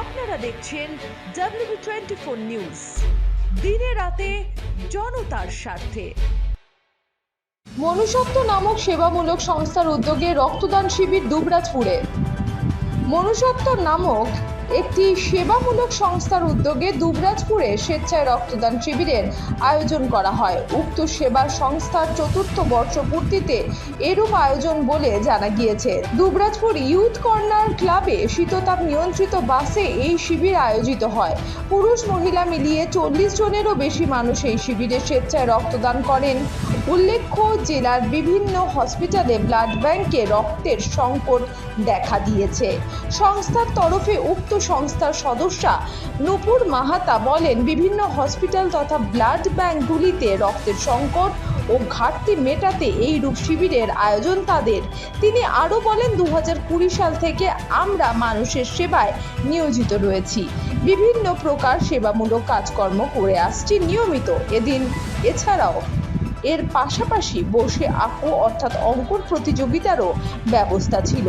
আপনারা দেখছেন W twenty four news দিনে রাতে জনতার স্বার্থে। মনুষ্যত্ব নামক সেবামূলক সংস্থার উদ্যোগে রক্তদান শিবির দুবরাজপুরে। মনুষ্যত্ব নামক একটি সেবামূলক সংস্থার উদ্যোগে দুবরাজপুরে স্বেচ্ছায় রক্তদান শিবিরের আয়োজন করা হয়। উক্ত সেবা সংস্থার চতুর্থ বর্ষপূর্তিতে এরূপ আয়োজন বলে জানা গিয়েছে। দুবরাজপুর ইউথ কর্নার ক্লাবে শীততাপ নিয়ন্ত্রিত বাসে এই শিবির আয়োজিত হয়। পুরুষ মহিলা মিলিয়ে চল্লিশ জনেরও বেশি মানুষ এই শিবিরে স্বেচ্ছায় রক্তদান করেন। উল্লেখ্য, জেলার বিভিন্ন হসপিটালে ব্লাড ব্যাংকে রক্তের সংকট দেখা দিয়েছে। সংস্থার তরফে উক্ত সংস্থার সদস্যা নূপুর মাহাতা বলেন, বিভিন্ন হসপিটাল তথা ব্লাড ব্যাংকগুলিতে রক্তের সংকট ও ঘাটতি মেটাতে এই রূপ শিবিরের আয়োজন তাদের। তিনি আরও বলেন দু সাল থেকে আমরা মানুষের সেবায় নিয়োজিত রয়েছি। বিভিন্ন প্রকার সেবামূলক কাজকর্ম করে আসছি নিয়মিত। এদিন এছাড়াও এর পাশাপাশি বসে আঁকো, অর্থাৎ অঙ্কন প্রতিযোগিতারও ব্যবস্থা ছিল।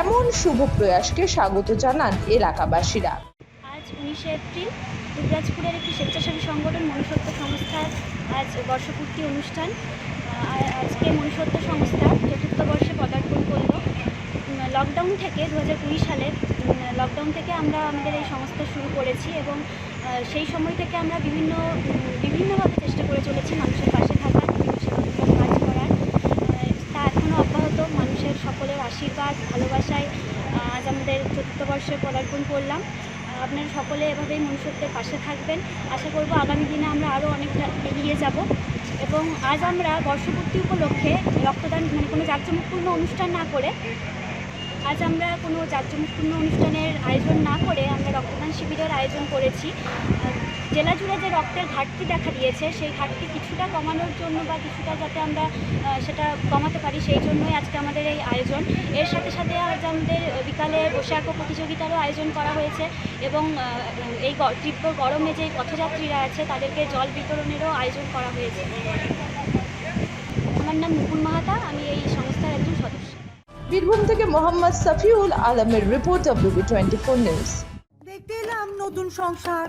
এমন শুভ প্রয়াসকে স্বাগত জানান এলাকাবাসীরা। আজ উনিশে এপ্রিল, দুবরাজপুরের একটি স্বেচ্ছাসেবী সংগঠন মনুষ্যত্ব সংস্থার আজ বর্ষপূর্তি অনুষ্ঠান। আজকে মনুষ্যত্ব সংস্থা চতুর্থ বর্ষে পদার্পণ করল। লকডাউন থেকে দু হাজার কুড়ি সালে লকডাউন থেকে আমরা আমাদের এই সংস্থা শুরু করেছি এবং সেই সময় থেকে আমরা বিভিন্ন বিভিন্নভাবে চেষ্টা করে চলেছি মানুষের পাশে থাকার বিভিন্ন সেবামূলক কাজ করার আহ, তা এখনও অব্যাহত মানুষের সকলের আশীর্বাদ, ভালোবাসায় আজ আমাদের চতুর্থ বর্ষে পদার্পণ করলাম। আপনারা সকলে এভাবেই মনুষ্যত্বের পাশে থাকবেন। আশা করব আগামী দিনে আমরা আরও অনেকটা এগিয়ে যাব এবং আজ আমরা বর্ষপূর্তি উপলক্ষে রক্তদান মানে কোনো জাঁকজমকপূর্ণ অনুষ্ঠান না করে, আজ আমরা কোনো জাঁকজমকপূর্ণ অনুষ্ঠানের আয়োজন না করে আমরা রক্তদান শিবিরের আয়োজন করেছি। জেলা জুড়ে যে রক্তের ঘাটতি দেখা দিয়েছে সেই ঘাটতি কিছুটা কমানোর জন্য বা কিছুটা যাতে আমরা সেটা কমাতে পারি সেই জন্যই আজকে আমাদের এই আয়োজন। এর সাথে সাথে আজ আমাদের বিকালে বসে আঁকো প্রতিযোগিতারও আয়োজন করা হয়েছে এবং এই তীব্র গরমে যে পথযাত্রীরা আছে তাদেরকে জল বিতরণেরও আয়োজন করা হয়েছে। আমার নাম মুকুল মাহাতা আমি এই সংস্থার একজন সদস্য। বীরভূম থেকে মোহাম্মদ সফিউল আলমের report WB twenty four news দেখতে এলাম নতুন সংসার।